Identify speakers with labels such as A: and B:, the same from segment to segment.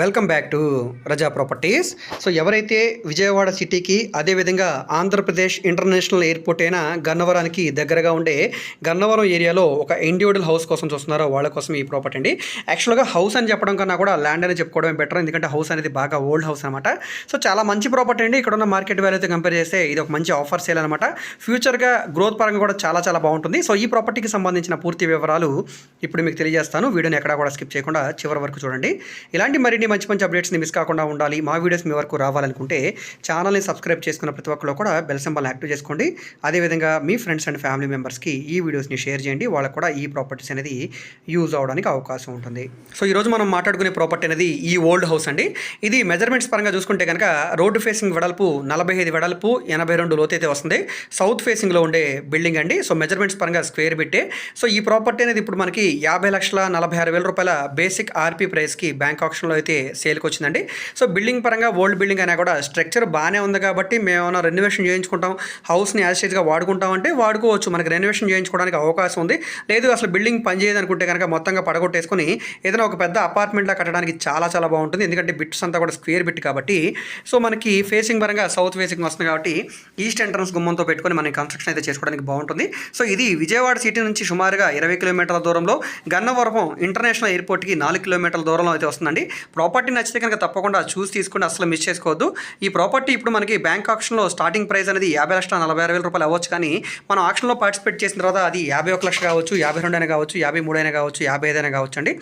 A: Welcome back to Raza properties. So ఎవరైతే విజయవాడ సిటీకి అదేవిధంగా ఆంధ్రప్రదేశ్ ఇంటర్నేషనల్ ఎయిర్పోర్ట్ అయిన గన్నవరానికి దగ్గరగా ఉండే గన్నవరం ఏరియాలో ఒక ఇండివిజువల్ హౌస్ కోసం చూస్తున్నారో వాళ్ళ కోసం ఈ ప్రాపర్టీ అండి. యాక్చువల్గా హౌస్ అని చెప్పడం కన్నా కూడా ల్యాండ్ అని చెప్పుకోవడమే బెటర్ ఎందుకంటే హౌస్ అనేది బాగా ఓల్డ్ హౌస్ అనమాట సో చాలా మంచి ప్రాపర్టీ అండి. ఇక్కడ ఉన్న మార్కెట్ వాల్యూతో కంపేర్ చేస్తే ఇది ఒక మంచి ఆఫర్ సేల్ అనమాట ఫ్యూచర్గా గ్రోత్ పరంగా కూడా చాలా చాలా బాగుంటుంది. సో ఈ ప్రాపర్టీకి సంబంధించిన పూర్తి వివరాలు ఇప్పుడు మీకు తెలియజేస్తాను. వీడియోని ఎక్కడా కూడా స్కిప్ చేయకుండా చివరి వరకు చూడండి. ఇలాంటి మరిన్ని మంచి మంచి అప్డేట్స్ని మిస్ కాకుండా ఉండాలి మా వీడియోస్ మీ వరకు రావాలనుకుంటే ఛానల్ని సబ్స్క్రైబ్ చేసుకున్న ప్రతి ఒక్కరు కూడా బెల్ సింబల్ యాక్టివ్ చేసుకోండి. అదేవిధంగా మీ ఫ్రెండ్స్ అండ్ ఫ్యామిలీ మెంబర్స్కి ఈ వీడియోస్ని షేర్ చేయండి. వాళ్ళకు కూడా ఈ ప్రాపర్టీస్ అనేది యూజ్ అవడానికి అవకాశం ఉంటుంది. సో ఈరోజు మనం మాట్లాడుకునే ప్రాపర్టీ అనేది ఈ ఓల్డ్ హౌస్ అండి. ఇది మెజర్మెంట్స్ పరంగా చూసుకుంటే కనుక రోడ్డు ఫేసింగ్ వెడల్పు నలభై ఐదు వెడల్పు ఎనభై రెండు లోతైతే వస్తుంది. సౌత్ ఫేసింగ్లో ఉండే బిల్డింగ్ అండి. సో మెజర్మెంట్స్ పరంగా స్క్వేర్ బిట్టే సో ఈ ప్రాపర్టీ అనేది ఇప్పుడు మనకి యాభై లక్షల నలభై ఆరు వేల రూపాయల బేసిక్ ఆర్పీ ప్రైస్కి బ్యాంక్ ఆప్షన్లో అయితే సేల్కి వచ్చిందండి. సో బిల్డింగ్ పరంగా ఓల్డ్ బిల్డింగ్ అయినా కూడా స్ట్రక్చర్ బాగానే ఉంది కాబట్టి మేము ఏమైనా రెనోవేషన్ చేయించుకుంటాం హౌస్ని యాజ్ స్టేజ్గా వాడుకుంటాం అంటే వాడుకోవచ్చు. మనకి రెనోవేషన్ చేయించుకోవడానికి అవకాశం ఉంది. లేదు అసలు బిల్డింగ్ పనిచేయదు అనుకుంటే కనుక మొత్తంగా పడగొట్టేసుకొని ఏదైనా ఒక పెద్ద అపార్ట్మెంట్లా కట్టడానికి చాలా చాలా బాగుంటుంది. ఎందుకంటే బిట్స్ అంతా కూడా స్క్వేర్ బిట్ కాబట్టి. సో మనకి ఫేసింగ్ పరంగా సౌత్ ఫేసింగ్ వస్తుంది కాబట్టి ఈస్ట్ ఎంట్రన్స్ గుమ్మంతో పెట్టుకొని మనకి కన్స్ట్రక్షన్ అయితే చేసుకోవడానికి బాగుంటుంది. సో ఇది విజయవాడ సిటీ నుంచి సుమారుగా ఇరవై కిలోమీటర్ల దూరంలో గన్నవరపం ఇంటర్నేషనల్ ఎయిర్పోర్ట్కి నాలుగు కిలోమీటర్ల దూరంలో అయితే వస్తుందండి. ప్రాపర్టీ నచ్చితే కనుక తప్పకుండా చూసి తీసుకుని అసలు మిస్ చేసుకోవద్దు. ఈ ప్రాపర్టీ ఇప్పుడు మనకి బ్యాంక్ ఆప్షన్లో స్టార్టింగ్ ప్రైస్ అనేది యాభై లక్షల నలభై ఆరు వేల రూపాయలు అవ్వచ్చు కానీ మనం ఆప్షన్లో పార్టిసిపేట్ చేసిన తర్వాత అది యాభై ఒక లక్ష కావచ్చు యాభై రెండు అయినా కావచ్చు యాభై మూడు అయినా కావచ్చు యాభై ఐదు అయినా కావచ్చు అండి.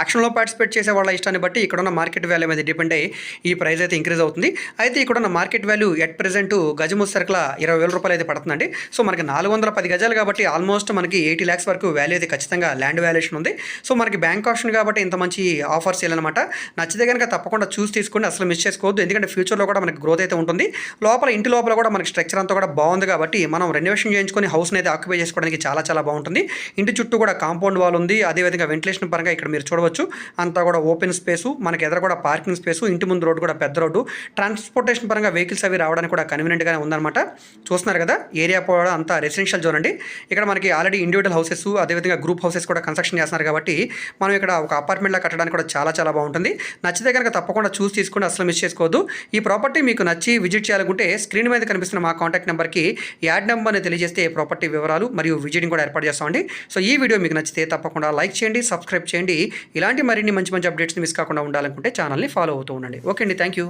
A: ఆప్షన్లో పార్టిసిపేట్ చేసే వాళ్ళ ఇష్టాన్ని బట్టి ఇక్కడ ఉన్న మార్కెట్ వాల్యూ మీద డిపెండ్ అయ్యి ఈ ప్రైస్ అయితే ఇంక్రీజ్ అవుతుంది. అయితే ఇక్కడ ఉన్న మార్కెట్ వాల్యూ ఎట్ ప్రెసెంట్ గజము సరుకుల ఇరవై వేల రూపాయలు అయితే పడుతుందండి. సో మనకి నాలుగు వందల పది గజాలు కాబట్టి ఆల్మోస్ట్ మనకి ఎయిటీ ల్యాక్స్ వరకు వాల్యూ అయితే ఖచ్చితంగా ల్యాండ్ వాల్యుయేషన్ ఉంది. సో మనకి బ్యాంక్ ఆప్షన్ కాబట్టి ఇంత మంచి ఆఫర్స్ అనమాట నచ్చితే కనుక తప్పకుండా చూసి తీసుకోండి. అసలు మిస్ చేసుకోవద్దు. ఎందుకంటే ఫ్యూచర్లో కూడా మనకి గ్రోత్ అయితే ఉంటుంది. లోపల ఇంటి లోపల కూడా మనకి స్ట్రక్చర్ అంతా కూడా బాగుంది కాబట్టి మనం రెనోవేషన్ చేయించుకొని హౌస్ని అయితే ఆక్యుపై చేసుకోవడానికి చాలా చాలా బాగుంటుంది. ఇంటి చుట్టూ కూడా కాంపౌండ్ వాల్ ఉంది. అదేవిధంగా వెంటిలేషన్ పరంగా ఇక్కడ మీరు చూడవచ్చు. అంతా కూడా ఓపెన్ స్పేసు మనకి ఎదురు కూడా పార్కింగ్ స్పేసు ఇంటి ముందు రోడ్డు కూడా పెద్ద రోడ్డు. ట్రాన్స్పోర్టేషన్ పరంగా వెహికల్స్ అవి రావడానికి కూడా కన్వీనియంట్గానే ఉందన్నమాట. చూస్తున్నారు కదా ఏరియా కూడా అంతా రెసిడెన్షియల్ జోన్ అండి. ఇక్కడ మనకి ఆల్రెడీ ఇండివిజువల్ హౌసెస్ అదేవిధంగా గ్రూప్ హౌసెస్ కూడా కన్స్ట్రక్షన్ చేస్తున్నారు కాబట్టి మనం ఇక్కడ ఒక అపార్ట్మెంట్లో కట్టడానికి కూడా చాలా చాలా బాగుంటుంది. నచ్చితే కనుక తప్పకుండా చూసి తీసుకుని అసలు మిస్ చేసుకోవద్దు. ఈ ప్రాపర్టీ మీకు నచ్చి విజిట్ చేయాలనుకుంటే స్క్రీన్ మీద కనిపిస్తున్న మా కాంటాక్ట్ నెంబర్కి యాడ్ నెంబర్ని తెలియజేస్తే ప్రాపర్టీ వివరాలు మరియు విజిటింగ్ కూడా ఏర్పాటు చేస్తామండి. సో ఈ వీడియో మీకు నచ్చితే తప్పకుండా లైక్ చేయండి సబ్స్క్రైబ్ చేయండి. ఇలాంటి మరిన్ని మంచి మంచి అప్డేట్స్ని మిస్ కాకుండా ఉండాలనుకుంటే ఛానల్ని ఫాలో అవుతూ ఉండండి. ఓకే అండి థ్యాంక్ యూ